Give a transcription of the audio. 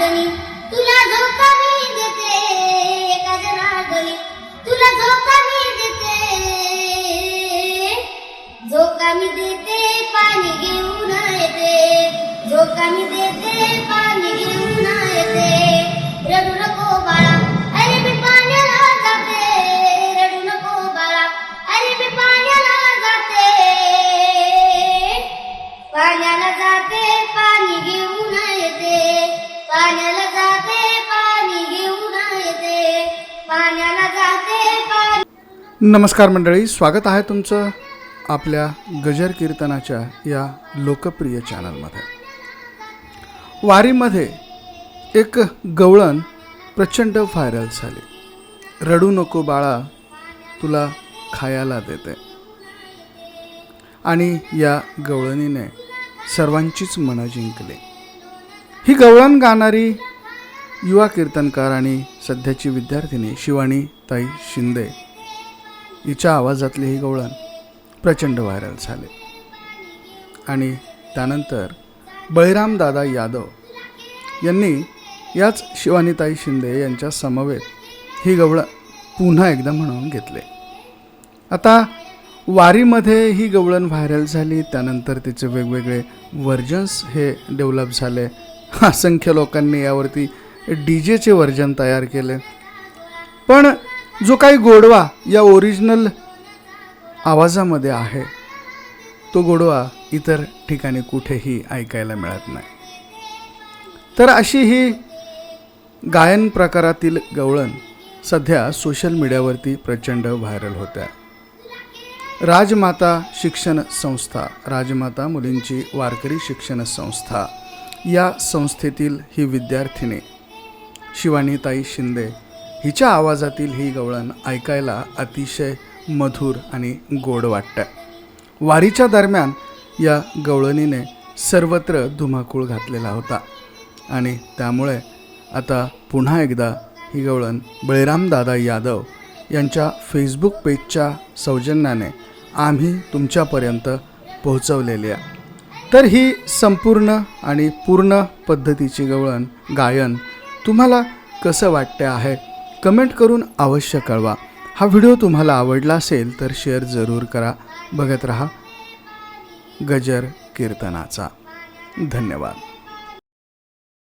नागणी तुला झोका मी देते एका नागणी तुला झोका मी देते झोका मी देते पाणी घेऊन येते. झोका मी देते नमस्कार मंडळी स्वागत आहे तुमचं आपल्या गजर कीर्तनाच्या या लोकप्रिय चॅनलमध्ये. वारीमध्ये एक गवळण प्रचंड व्हायरल झाली. रडू नको बाळा तुला खायला देते. आणि या गवळणीने सर्वांचीच मनं जिंकली. ही गवळण गाणारी युवा कीर्तनकार आणि सध्याची विद्यार्थिनी शिवानी ताई शिंदे हिच्या आवाजातली ही गवळण प्रचंड व्हायरल झाले. आणि त्यानंतर बळीराम दादा यादव यांनी याच शिवानीताई शिंदे यांच्या समवेत ही गवळण पुन्हा एकदा म्हणून घेतले. आता वारीमध्ये ही गवळण व्हायरल झाली त्यानंतर तिचे वेगवेगळे व्हर्जन्स हे डेव्हलप झाले. असंख्य लोकांनी यावरती डी जेचे व्हर्जन तयार केले. पण जो काही गोडवा या ओरिजिनल आवाजामध्ये आहे तो गोडवा इतर ठिकाणी कुठेही ऐकायला मिळत नाही. तर अशी ही गायन प्रकारातील गवळण सध्या सोशल मीडियावरती प्रचंड व्हायरल होत्या. राजमाता शिक्षण संस्था राजमाता मुलींची वारकरी शिक्षण संस्था या संस्थेतील ही विद्यार्थिनी शिवानीताई शिंदे हिच्या आवाजातील ही गवळण ऐकायला अतिशय मधुर आणि गोड वाटतं वारीच्या दरम्यान या गवळणीने सर्वत्र धुमाकूळ घातलेला होता आणि त्यामुळे आता पुन्हा एकदा ही गवळण बळीरामदादा यादव यांच्या फेसबुक पेजच्या सौजन्याने आम्ही तुमच्यापर्यंत पोहोचवलेली आहे. तर ही संपूर्ण आणि पूर्ण पद्धतीची गवळण गायन तुम्हाला कसं वाटते आहे? कमेंट करून अवश्य कळवा. हा व्हिडिओ तुम्हाला आवडला असेल तर शेअर जरूर करा. बघत रहा गजर कीर्तनाचा. धन्यवाद.